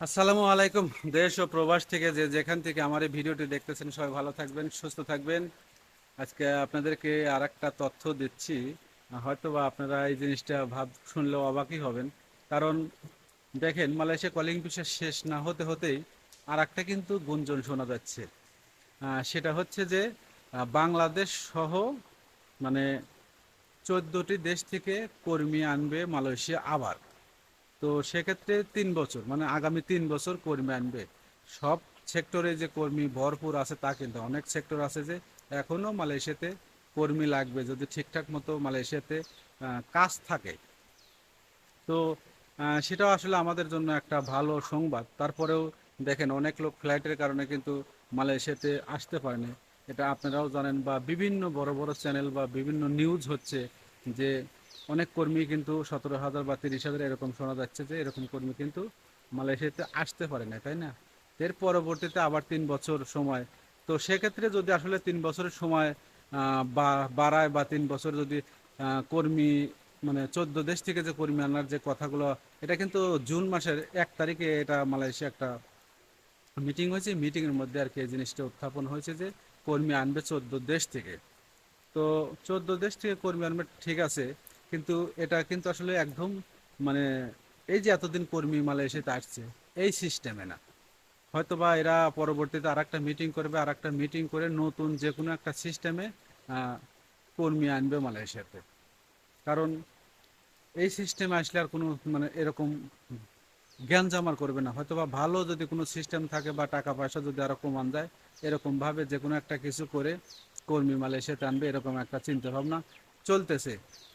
আসসালামু আলাইকুম, দেশ ও প্রবাস থেকে যে যেখান থেকে আমার এই ভিডিওটি দেখতেছেন, সবাই ভালো থাকবেন, সুস্থ থাকবেন। আজকে আপনাদেরকে আর একটা তথ্য দিচ্ছি। হয়তো বা আপনারা এই জিনিসটা ভাব শুনলেও অবাকই হবেন। কারণ দেখেন, মালয়েশিয়া কলিং পিসের শেষ না হতে হতেই আর একটা কিন্তু গুঞ্জন শোনা যাচ্ছে। সেটা হচ্ছে যে বাংলাদেশ সহ মানে চোদ্দটি দেশ থেকে কর্মী আনবে মালয়েশিয়া আবার। তো সেক্ষেত্রে তিন বছর মানে আগামী তিন বছর কর্মী আনবে। সব সেক্টরে যে কর্মী ভরপুর আছে তা কিন্তু, অনেক সেক্টর আছে যে এখনও মালয়েশিয়াতে কর্মী লাগবে, যদি ঠিকঠাক মতো মালয়েশিয়াতে কাজ থাকে। তো সেটাও আসলে আমাদের জন্য একটা ভালো সংবাদ। তারপরেও দেখেন, অনেক লোক ফ্লাইটের কারণে কিন্তু মালয়েশিয়াতে আসতে পারেনি এটা আপনারাও জানেন, বা বিভিন্ন বড় বড় চ্যানেল বা বিভিন্ন নিউজ হচ্ছে যে অনেক কর্মী কিন্তু সতেরো হাজার বা তিরিশ হাজার এরকম শোনা যাচ্ছে যে এরকম কর্মী কিন্তু মালয়েশিয়াতে আসতে পারে না, তাই না? এর পরবর্তীতে আবার তিন বছর সময়। তো সেক্ষেত্রে যদি আসলে তিন বছরের সময় বাড়ায় বা তিন বছর যদি কর্মী মানে চোদ্দ দেশ থেকে যে কর্মী আনার যে কথাগুলো, এটা কিন্তু জুন মাসের এক তারিখে এটা মালয়েশিয়া একটা মিটিং হয়েছে। মিটিং এর মধ্যে আর কি এই জিনিসটা উত্থাপন হয়েছে যে কর্মী আনবে চোদ্দ দেশ থেকে। তো চোদ্দ দেশ থেকে কর্মী আনবে, ঠিক আছে। কিন্তু এটা কিন্তু আসলে একদম মানে এই যে এতদিন কর্মী মালয়েশিয়াতে আসছে, এই সিস্টেমে না। হয়তো বা এরা পরবর্তীতে আর একটা মিটিং করবে আর একটা মিটিং করে নতুন যে কোনো একটা সিস্টেমে কর্মী আনবে মালয়েশিয়াতে। কারণ এই সিস্টেমে আসলে আর কোনো মানে এরকম জ্ঞান জামার করবে না। হয়তো বা ভালো যদি কোনো সিস্টেম থাকে বা টাকা পয়সা যদি আরও কমান যায় এরকম ভাবে যে কোনো একটা কিছু করে কর্মী মালয়েশিয়াতে আনবে, এরকম একটা চিন্তা ভাবনা চলতেছে।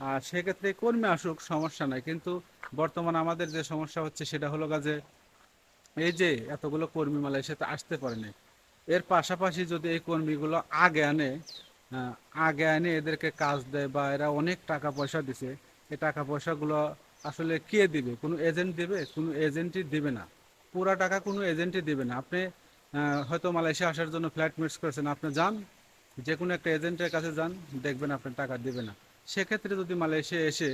আর সেক্ষেত্রে কর্মী আসুক, সমস্যা নাই। কিন্তু বর্তমানে আমাদের যে সমস্যা হচ্ছে, সেটা হলো যে, এই যে এতগুলো কর্মী মালয়েশিয়াতে আসতে পারেনি এর পাশাপাশি যদি এই কর্মীগুলো আগে আনে আগে আনে এদেরকে কাজ দেয় বা এরা অনেক টাকা পয়সা দিছে, এই টাকা পয়সাগুলো আসলে কে দিবে? কোনো এজেন্ট দিবে? কোনো এজেন্টই দিবে না। পুরা টাকা কোনো এজেন্টই দিবে না। আপনি হয়তো মালয়েশিয়া আসার জন্য ফ্ল্যাট মিস করেছেন। আপনি যান যে কোনো একটা এজেন্টের কাছে যান দেখবেন আপনার টাকা দেবে না। সেক্ষেত্রে যদি মালয়েশিয়া এসে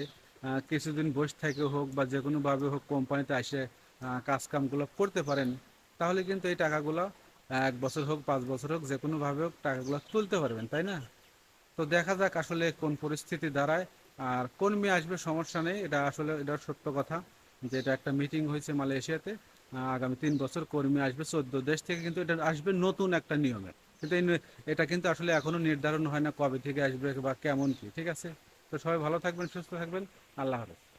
কিছুদিন বসে থেকে হোক বা যে কোনোভাবে হোক কোম্পানিতে এসে আহ, কাজ কামগুলো করতে পারেন তাহলে কিন্তু এই টাকাগুলো এক বছর হোক পাঁচ বছর হোক যে কোনোভাবে হোক টাকাগুলো তুলতে পারবেন তাই না? তো দেখা যাক আসলে কোন পরিস্থিতি দাঁড়ায় আর কর্মী আসবে সমস্যা নেই। এটা আসলে এটা সত্য কথা যে এটা একটা মিটিং হয়েছে মালয়েশিয়াতে। আগামী তিন বছর কর্মী আসবে চোদ্দ দেশ থেকে কিন্তু এটা আসবে নতুন একটা নিয়মে। কিন্তু এটা কিন্তু আসলে এখনও নির্ধারণ হয় না কবে থেকে আসবে বা কেমন কি, ঠিক আছে? তো সবাই ভালো থাকবেন, সুস্থ থাকবেন, আল্লাহ হাফেজ।